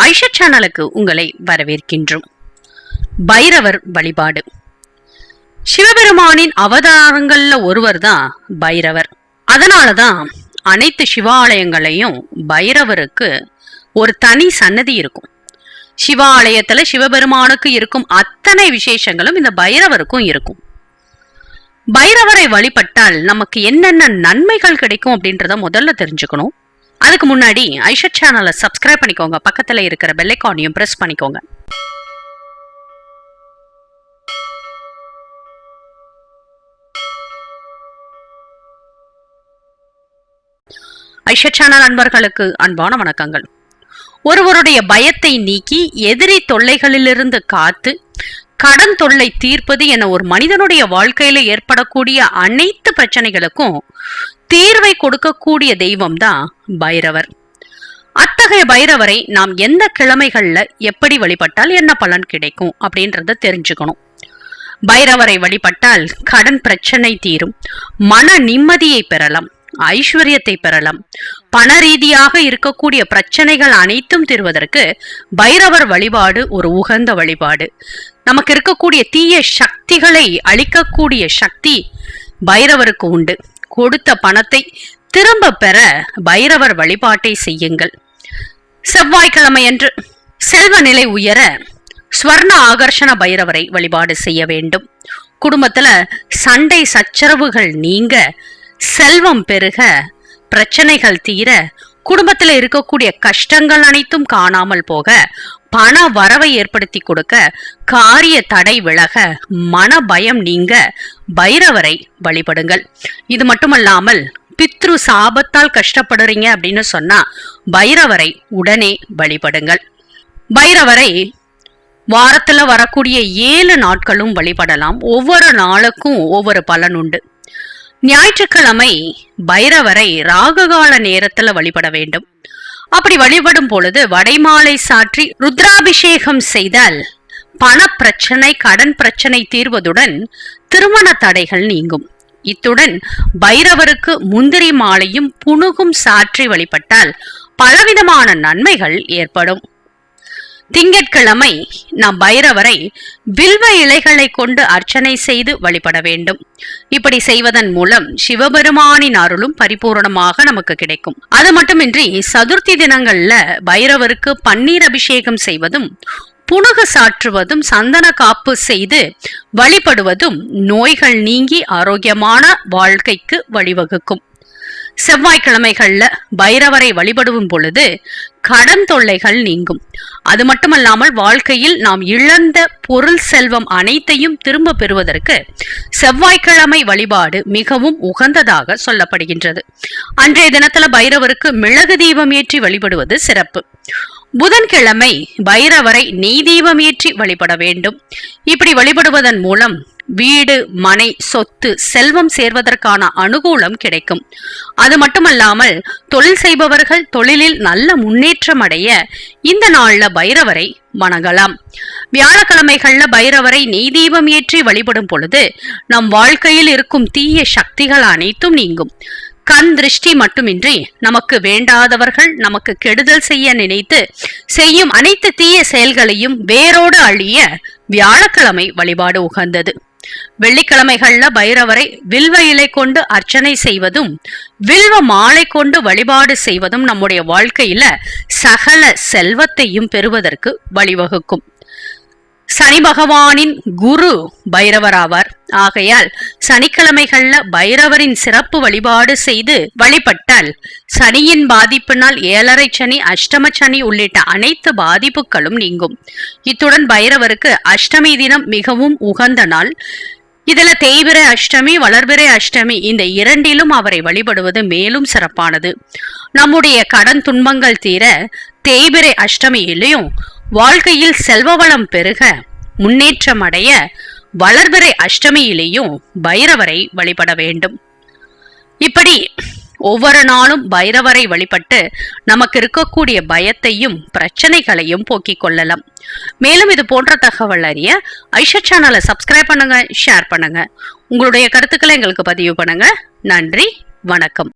ஐஷா சேனலுக்கு உங்களை வரவேற்கின்றோம். பைரவர் வழிபாடு. சிவபெருமானின் அவதாரங்கள்ல ஒருவர் தான் பைரவர். அதனாலதான் அனைத்து சிவாலயங்களையும் பைரவருக்கு ஒரு தனி சன்னதி இருக்கும். சிவாலயத்துல சிவபெருமானுக்கு இருக்கும் அத்தனை விசேஷங்களும் இந்த பைரவருக்கும் இருக்கும். பைரவரை வழிபட்டால் நமக்கு என்னென்ன நன்மைகள் கிடைக்கும் அப்படின்றத முதல்ல தெரிஞ்சுக்கணும். அதுக்கு முன்னாடி ஐஷா சேனலை சப்ஸ்கிரைப் பண்ணிக்கோங்க. பக்கத்துல இருக்கிற பெல்லைக்கானையும் ப்ரெஸ் பண்ணிக்கோங்க. ஐஷா சேனல் அன்பர்களுக்கு அன்பான வணக்கங்கள். ஒருவருடைய பயத்தை நீக்கி எதிரி தொல்லைகளிலிருந்து காத்து கடன் தொல்லை தீர்ப்பது என ஒரு மனிதனுடைய வாழ்க்கையில ஏற்படக்கூடிய அனைத்து பிரச்சனைகளுக்கும் தீர்வை கொடுக்கக்கூடிய தெய்வம் தான் பைரவர். அத்தகைய பைரவரை நாம் எந்த கிழமைகள்ல எப்படி வழிபட்டால் என்ன பலன் கிடைக்கும் அப்படின்றத தெரிஞ்சுக்கணும். பைரவரை வழிபட்டால் கடன் பிரச்சனை தீரும் மன நிம்மதியை பெறலாம். ஐஸ்வர்யத்தை பெறலாம். பண ரீதியாக இருக்கக்கூடிய பிரச்சனைகள் அனைத்தும் தீர்வதற்கு பைரவர் வழிபாடு ஒரு உகந்த வழிபாடு. நமக்கு இருக்கக்கூடிய தீய சக்திகளை அழிக்கக்கூடிய சக்தி பைரவருக்கு உண்டு. கொடுத்த பணத்தை திரும்ப பெற பைரவர் வழிபாட்டை செய்யுங்கள். செவ்வாய்க்கிழமையன்று செல்வ நிலை உயர ஸ்வர்ண ஆகர்ஷண பைரவரை வழிபாடு செய்ய வேண்டும். குடும்பத்துல சண்டை சச்சரவுகள் நீங்க செல்வம் பெருக பிரச்சனைகள் தீர குடும்பத்தில் இருக்கக்கூடிய கஷ்டங்கள் அனைத்தும் காணாமல் போக பண வரவை ஏற்படுத்தி கொடுக்க காரிய தடை விலக மன பயம் நீங்க பைரவரை வழிபடுங்கள். இது மட்டுமல்லாமல் பித்ரு சாபத்தால் கஷ்டப்படுறீங்க அப்படின்னு சொன்னா பைரவரை உடனே வழிபடுங்கள். பைரவரை வாரத்துல வரக்கூடிய ஏழு நாட்களும் வழிபடலாம். ஒவ்வொரு நாளுக்கும் ஒவ்வொரு பலன் உண்டு. ஞாயிற்றுக்கிழமை பைரவரை ராககால நேரத்துல வழிபட வேண்டும். அப்படி வழிபடும் பொழுது வடைமாலை சாற்றி ருத்ராபிஷேகம் செய்தால் பண பிரச்சனை கடன் பிரச்சனை தீர்வதுடன் திருமண தடைகள் நீங்கும். இத்துடன் பைரவருக்கு முந்திரி மாலையும் புணுகும் சாற்றி வழிபட்டால் பலவிதமான நன்மைகள் ஏற்படும். திங்கட்கிழமை நாம் பைரவரை வில்வ இலைகளை கொண்டு அர்ச்சனை செய்து வழிபட வேண்டும். இப்படி செய்வதன் மூலம் சிவபெருமானின் அருளும் பரிபூரணமாக நமக்கு கிடைக்கும். அது மட்டுமின்றி சதுர்த்தி தினங்கள்ல பைரவருக்கு பன்னீர் அபிஷேகம் செய்வதும் புணுகு சாற்றுவதும் சந்தன காப்பு செய்து வழிபடுவதும் நோய்கள் நீங்கி ஆரோக்கியமான வாழ்க்கைக்கு வழிவகுக்கும். செவ்வாய்க்கிழமைகள்ல பைரவரை வழிபடுவும் பொழுது கடன் தொல்லைகள் நீங்கும். அது மட்டுமல்லாமல் வாழ்க்கையில் நாம் இழந்த பொருள் செல்வம் அனைத்தையும் திரும்ப பெறுவதற்கு செவ்வாய்க்கிழமை வழிபாடு மிகவும் உகந்ததாக சொல்லப்படுகின்றது. அன்றைய தினத்துல பைரவருக்கு மிளகு தீபம் ஏற்றி வழிபடுவது சிறப்பு. புதன்கிழமை பைரவரை நெய் தீபம் ஏற்றி வழிபட வேண்டும். இப்படி வழிபடுவதன் மூலம் வீடு மனை சொத்து செல்வம் சேர்வதற்கான அனுகூலம் கிடைக்கும். அது மட்டுமல்லாமல் தொழில் செய்பவர்கள் தொழிலில் நல்ல முன்னேற்றம் அடைய இந்த நாள்ல பைரவரை வணங்கலாம். வியாழக்கிழமைகள்ல பைரவரை நெய் தீபம் ஏற்றி வழிபடும் பொழுது நம் வாழ்க்கையில் இருக்கும் தீய சக்திகள் அனைத்தும் நீங்கும். கண் திருஷ்டி மட்டுமின்றி நமக்கு வேண்டாதவர்கள் நமக்கு கெடுதல் செய்ய நினைத்து செய்யும் அனைத்து தீய செயல்களையும் வேரோடு அழிய வியாழக்கிழமை வழிபாடு உகந்தது. வெள்ளிக்கிழமைகள்ல பைரவரை வில்வ இலை கொண்டு அர்ச்சனை செய்வதும் வில்வ மாலை கொண்டு வழிபாடு செய்வதும் நம்முடைய வாழ்க்கையில சகல செல்வத்தையும் பெறுவதற்கு வழிவகுக்கும். சனி பகவானின் குரு பைரவர் ஆவார் ஆகையால் சனிக்கிழமைகள்ல பைரவரின் சிறப்பு வழிபாடு செய்து வழிபட்டால் சனியின் பாதிப்பினால் ஏழரை சனி அஷ்டம சனி உள்ளிட்ட அனைத்து பாதிப்புகளும் நீங்கும். இத்துடன் பைரவருக்கு அஷ்டமி தினம் மிகவும் உகந்த நாள். இதுல தேய்பிரை அஷ்டமி வளர்பிரை அஷ்டமி இந்த இரண்டிலும் அவரை வழிபடுவது மேலும் சிறப்பானது. நம்முடைய கடன் துன்பங்கள் தீர தேய்பிரை அஷ்டமியிலையும் வாழ்க்கையில் செல்வவளம் பெருக முன்னேற்றம் அடைய வளர்பிறை அஷ்டமியிலேயும் பைரவரை வழிபட வேண்டும். இப்படி ஒவ்வொரு நாளும் பைரவரை வழிபட்டு நமக்கு இருக்கக்கூடிய பயத்தையும் பிரச்சனைகளையும் போக்கிக் கொள்ளலாம். மேலும் இது போன்ற தகவல் அறிய ஐஷா சேனலை சப்ஸ்கிரைப் பண்ணுங்க ஷேர் பண்ணுங்க. உங்களுடைய கருத்துக்களை எங்களுக்கு பதிவு பண்ணுங்க. நன்றி வணக்கம்.